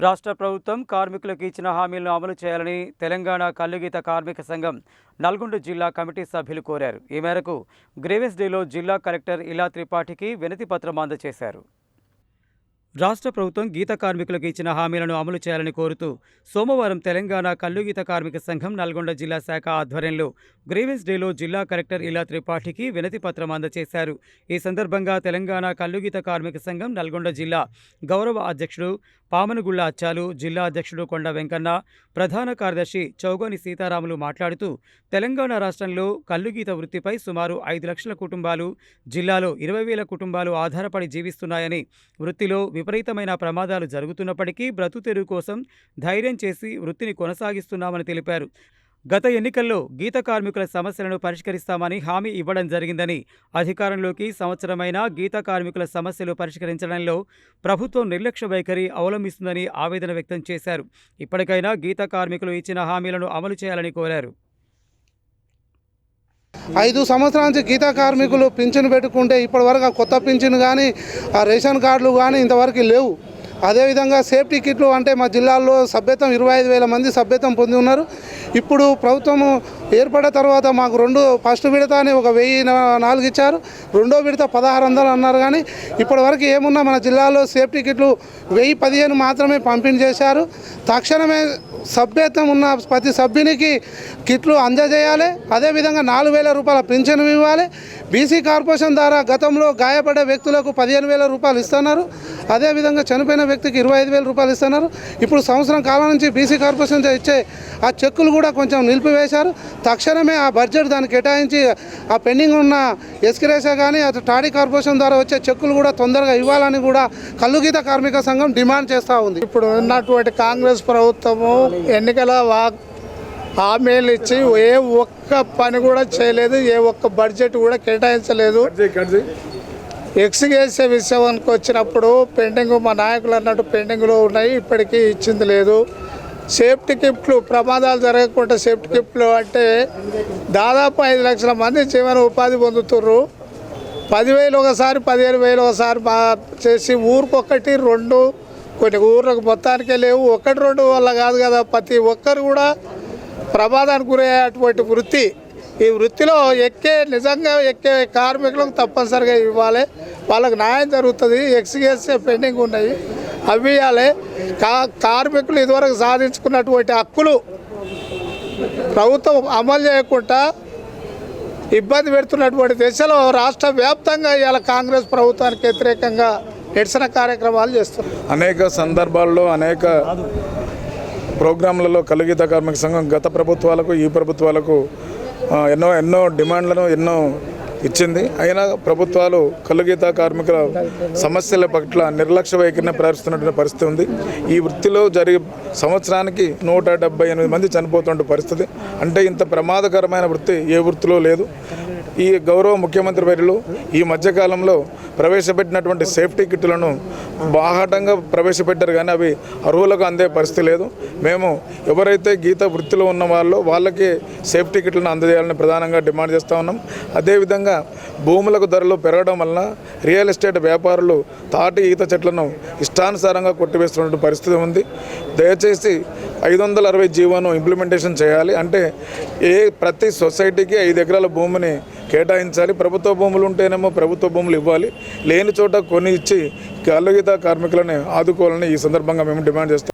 రాష్ట్ర ప్రభుత్వం కార్మికులకు ఇచ్చిన హామీలను అమలు చేయాలని తెలంగాణ కల్లుగీత కార్మిక సంఘం నల్గొండ జిల్లా కమిటీ సభ్యులు కోరారు. ఈ మేరకు గ్రేవెస్ డేలో జిల్లా కలెక్టర్ ఇలా త్రిపాఠికి వినతి పత్రం అందజేశారు. రాష్ట్ర ప్రభుత్వం గీత కార్మికులకు ఇచ్చిన హామీలను అమలు చేయాలని కోరుతూ సోమవారం తెలంగాణ కల్లుగీత కార్మిక సంఘం నల్గొండ జిల్లా శాఖ ఆధ్వర్యంలో గ్రీవెన్స్ డేలో జిల్లా కలెక్టర్ ఇలా త్రిపాఠికి వినతి పత్రం అందజేశారు. ఈ సందర్భంగా తెలంగాణ కల్లుగీత కార్మిక సంఘం నల్గొండ జిల్లా గౌరవ అధ్యక్షుడు పామనుగుళ్ళ అచ్చాలు జిల్లా అధ్యక్షుడు కొండ వెంకన్న ప్రధాన కార్యదర్శి చౌగోని సీతారాములు మాట్లాడుతూ తెలంగాణ రాష్ట్రంలో కల్లుగీత వృత్తిపై సుమారు ఐదు లక్షల కుటుంబాలు జిల్లాలో ఇరవై వేల కుటుంబాలు ఆధారపడి జీవిస్తున్నాయని వృత్తిలో విపరీతమైన ప్రమాదాలు జరుగుతున్నప్పటికీ బ్రతుతెరువు కోసం ధైర్యం చేసి వృత్తిని కొనసాగిస్తున్నామని తెలిపారు. గత ఎన్నికల్లో గీత కార్మికుల సమస్యలను పరిష్కరిస్తామని హామీ ఇవ్వడం జరిగిందని అధికారంలోకి సంవత్సరమైన గీత కార్మికుల సమస్యలు పరిష్కరించడంలో ప్రభుత్వం నిర్లక్ష్య వైఖరి అవలంబిస్తుందని ఆవేదన వ్యక్తం చేశారు. ఇప్పటికైనా గీత కార్మికులు ఇచ్చిన హామీలను అమలు చేయాలని కోరారు. ఐదు సంవత్సరాల నుంచి గీతా కార్మికులు పింఛను పెట్టుకుంటే ఇప్పటివరకు వరకు కొత్త పింఛను కానీ ఆ రేషన్ కార్డులు కానీ ఇంతవరకు లేవు. అదేవిధంగా సేఫ్టీ కిట్లు అంటే మా జిల్లాల్లో సభ్యత్వం ఇరవై ఐదు వేల మంది సభ్యత్వం పొంది ఉన్నారు. ఇప్పుడు ప్రభుత్వము ఏర్పడిన తర్వాత మాకు రెండు ఫస్ట్ విడత అని ఒక వెయ్యి నాలుగు ఇచ్చారు. రెండో విడత పదహారు వందలు అన్నారు కానీ ఇప్పటివరకు ఏమున్నా మన జిల్లాలో సేఫ్టీ కిట్లు వెయ్యి పదిహేను మాత్రమే పంపిణీ చేశారు. తక్షణమే సభ్యత్వం ఉన్న ప్రతి సభ్యునికి కిట్లు అందజేయాలి. అదేవిధంగా నాలుగు వేల రూపాయల పింఛను ఇవ్వాలి. బీసీ కార్పొరేషన్ ద్వారా గతంలో గాయపడే వ్యక్తులకు పదిహేను వేల రూపాయలు ఇస్తున్నారు. అదేవిధంగా చనిపోయిన వ్యక్తికి ఇరవై ఐదు వేల రూపాయలు ఇస్తున్నారు. ఇప్పుడు సంవత్సరం కాలం నుంచి బీసీ కార్పొరేషన్ ఇచ్చే ఆ చెక్కులు కూడా కొంచెం నిలిపివేశారు. తక్షణమే ఆ బడ్జెట్ దాన్ని కేటాయించి ఆ పెండింగ్ ఉన్న ఎస్కిరేసా కానీ అటు టాడీ కార్పొరేషన్ ద్వారా వచ్చే చెక్కులు కూడా తొందరగా ఇవ్వాలని కూడా కల్లుగీత కార్మిక సంఘం డిమాండ్ చేస్తూ ఉంది. ఇప్పుడు ఉన్నటువంటి కాంగ్రెస్ ప్రభుత్వము ఎన్నికల వా హామీలు ఇచ్చి ఏ ఒక్క పని కూడా చేయలేదు ఏ ఒక్క బడ్జెట్ కూడా కేటాయించలేదు. ఎక్స్గేసే విషయానికి వచ్చినప్పుడు పెండింగ్ మా నాయకులు అన్నట్టు పెండింగ్లో ఉన్నాయి ఇప్పటికీ ఇచ్చింది లేదు. సేఫ్టీ కిట్లు ప్రమాదాలు జరగకుండా సేఫ్టీ కిట్లు అంటే దాదాపు ఐదు లక్షల మంది జీవన ఉపాధి పొందుతుర్రు. పదివేలు ఒకసారి పదిహేను వేలు ఒకసారి చేసి ఊరికొకటి రెండు కొన్ని ఊర్లకు మొత్తానికే లేవు. ఒకటి రెండు వల్ల కాదు కదా. ప్రతి ఒక్కరు కూడా ప్రమాదానికి గురయ్యేటువంటి వృత్తి. ఈ వృత్తిలో ఎక్కే నిజంగా ఎక్కే కార్మికులకు తప్పనిసరిగా ఇవ్వాలి. వాళ్ళకి న్యాయం జరుగుతుంది. ఎక్స్గేస్ పెండింగ్ ఉన్నాయి. అవి ఇవ్వాలి. కా కార్మికులు ఇదివరకు సాధించుకున్నటువంటి హక్కులు ప్రభుత్వం అమలు చేయకుండా ఇబ్బంది పెడుతున్నటువంటి దశలో రాష్ట్ర వ్యాప్తంగా ఇవాళ కాంగ్రెస్ ప్రభుత్వానికి వ్యతిరేకంగా నిరసన కార్యక్రమాలు చేస్తున్నారు అనేక సందర్భాల్లో అనేక ప్రోగ్రాంలలో కలుగీత కార్మిక సంఘం గత ప్రభుత్వాలకు ఈ ప్రభుత్వాలకు ఎన్నో ఎన్నో డిమాండ్లను ఎన్నో ఇచ్చింది. అయినా ప్రభుత్వాలు కలుగీత కార్మికుల సమస్యల పట్ల నిర్లక్ష్య వైఖరిని ప్రదర్శిస్తున్నటువంటి పరిస్థితి ఉంది. ఈ వృత్తిలో జరిగే సంవత్సరానికి నూట ఎనిమిది మంది చనిపోతున్న పరిస్థితి. అంటే ఇంత ప్రమాదకరమైన వృత్తి ఏ వృత్తిలో లేదు. ఈ గౌరవ ముఖ్యమంత్రి వర్యులు ఈ మధ్యకాలంలో ప్రవేశపెట్టినటువంటి సేఫ్టీ కిట్లను బాహాటంగా ప్రవేశపెట్టారు కానీ అవి అర్హులకు అందే పరిస్థితి లేదు. మేము ఎవరైతే గీత వృత్తిలో ఉన్న వాళ్ళో వాళ్ళకి సేఫ్టీ కిట్లను అందజేయాలని ప్రధానంగా డిమాండ్ చేస్తూ ఉన్నాం. అదేవిధంగా భూములకు ధరలు పెరగడం వలన రియల్ ఎస్టేట్ వ్యాపారులు తాటి ఈత చెట్లను ఇష్టానుసారంగా కొట్టివేస్తున్నటువంటి పరిస్థితి ఉంది. దయచేసి ఐదు వందల అరవై జీవోను ఇంప్లిమెంటేషన్ చేయాలి. అంటే ఏ ప్రతి సొసైటీకి ఐదు ఎకరాల భూమిని కేటాయించాలి. ప్రభుత్వ భూములు ఉంటేనేమో ప్రభుత్వ భూములు ఇవ్వాలి. లేని చోట కొన్ని ఇచ్చి కలుగిత కార్మికులని ఆదుకోవాలని ఈ సందర్భంగా మేము డిమాండ్ చేస్తాం